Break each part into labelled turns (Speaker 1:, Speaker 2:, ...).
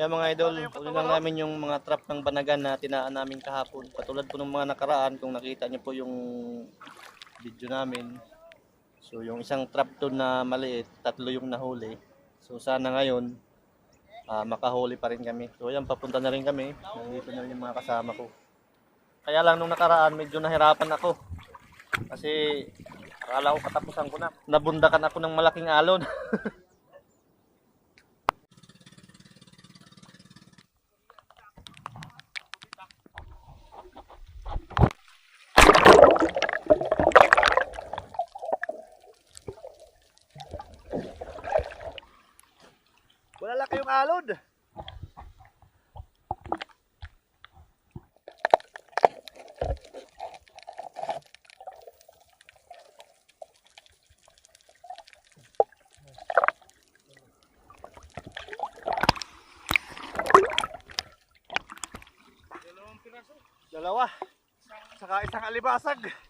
Speaker 1: Kaya mga idol, uli lang namin yung mga trap ng banagan na tinaan namin kahapon. Patulad po ng mga nakaraan, kung nakita niyo po yung video namin. So yung isang trap doon na maliit, tatlo yung nahuli. So sana ngayon, ah, makahuli pa rin kami. So yan, papunta na rin kami. Nandito na rin yung mga kasama ko. Kaya lang nung nakaraan, medyo nahirapan ako. Kasi akala ko katapusan ko na. Nabundakan ako ng malaking alon.
Speaker 2: kayong alod. Dalawa. Saka isang alibasag.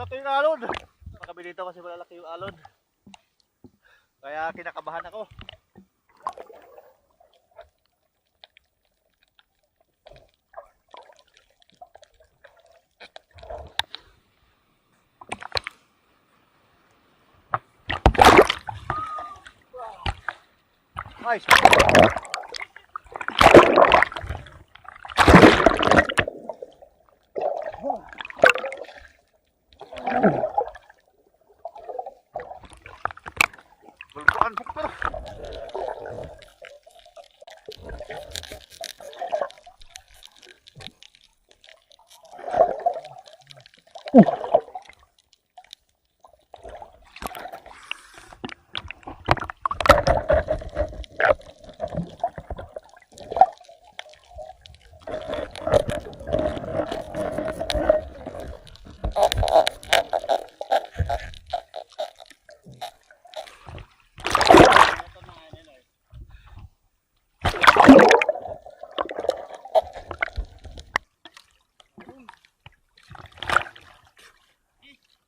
Speaker 2: Wala laki yung alod. Makabi dito kasi wala laki yung alod. Kaya kinakabahan ako. Nice.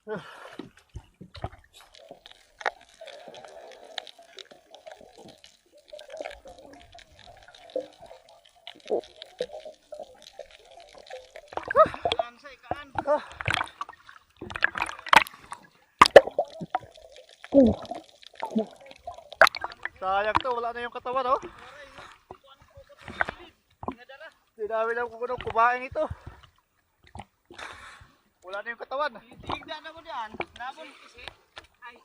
Speaker 2: Ugh. Sayang to, wala na yung katawan, oh. Dinami lang kung anong kumain ito. Wala na yung katawan.
Speaker 3: Tigda na mo diyan. Nabon kasi. Ay.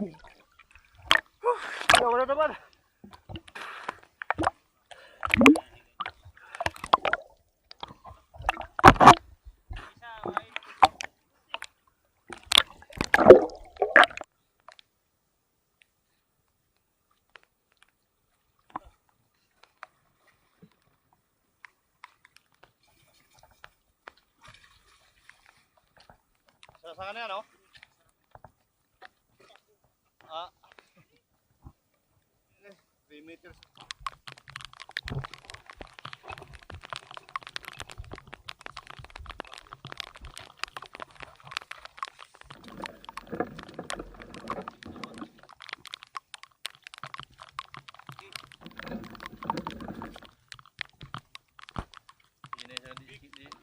Speaker 2: Wala naman.
Speaker 1: Sa saan yan, oh? Ah. 3 meters. Hindi na siya di- di-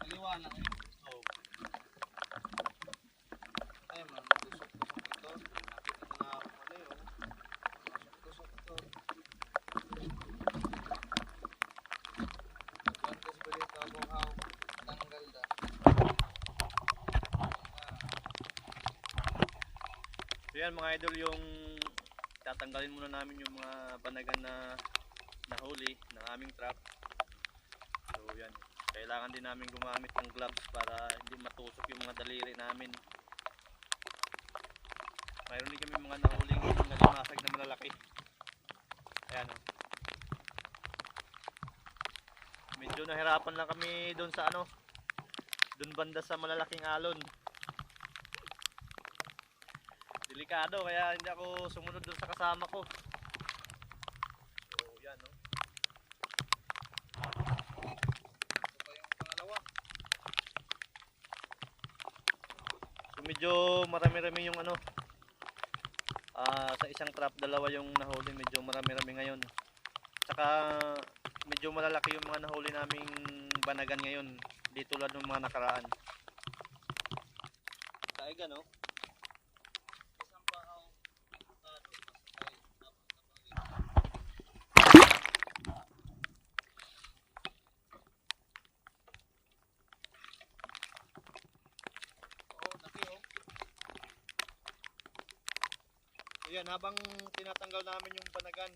Speaker 3: Kaliwa lang eh.
Speaker 1: Oh.
Speaker 3: Ay man, gusto
Speaker 1: ngayon mga idol yung tatanggalin muna namin yung mga banagan na nahuli ng aming trap. So yan, kailangan din namin gumamit ng gloves para hindi matusok yung mga daliri namin. Mayroon din kami mga nahuling nalimasag na malalaki. Ayan o. Medyo nahirapan lang kami doon sa ano, doon banda sa malalaking alon. Delikado kaya hindi ako sumunod doon sa kasama ko. So yan no. So medyo marami-rami yung ano. Ah, sa isang trap dalawa yung nahuli, medyo marami-rami ngayon. Tsaka medyo malalaki yung mga nahuli naming banagan ngayon. Di tulad ng mga nakaraan. Kaiga no? Ayan, habang tinatanggal namin yung banagan,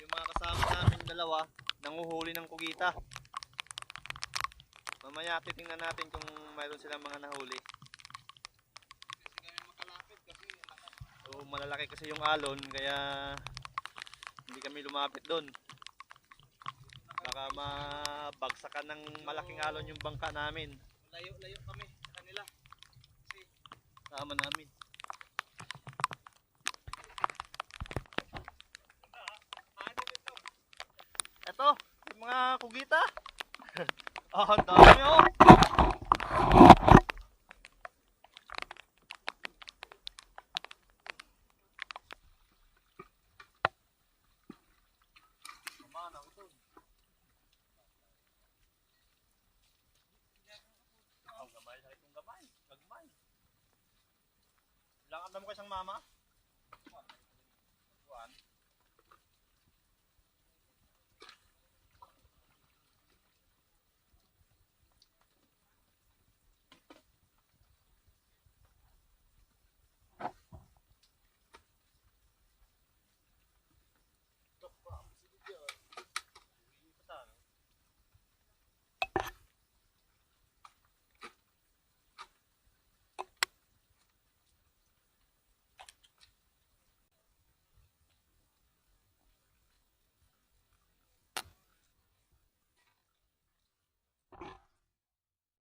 Speaker 1: yung mga kasama namin dalawa, nanguhuli ng kugita. Mamaya titingnan natin kung mayroon silang mga nahuli. So, malalaki kasi yung alon, kaya hindi kami lumapit doon. Baka mabagsakan ng malaking alon yung bangka namin.
Speaker 3: Layo-layo kami sa kanila.
Speaker 1: Sama namin. Yung mga kugita. oh, ang dami oh. To. Ang gamay gamay. Lang mo kayo isang mama?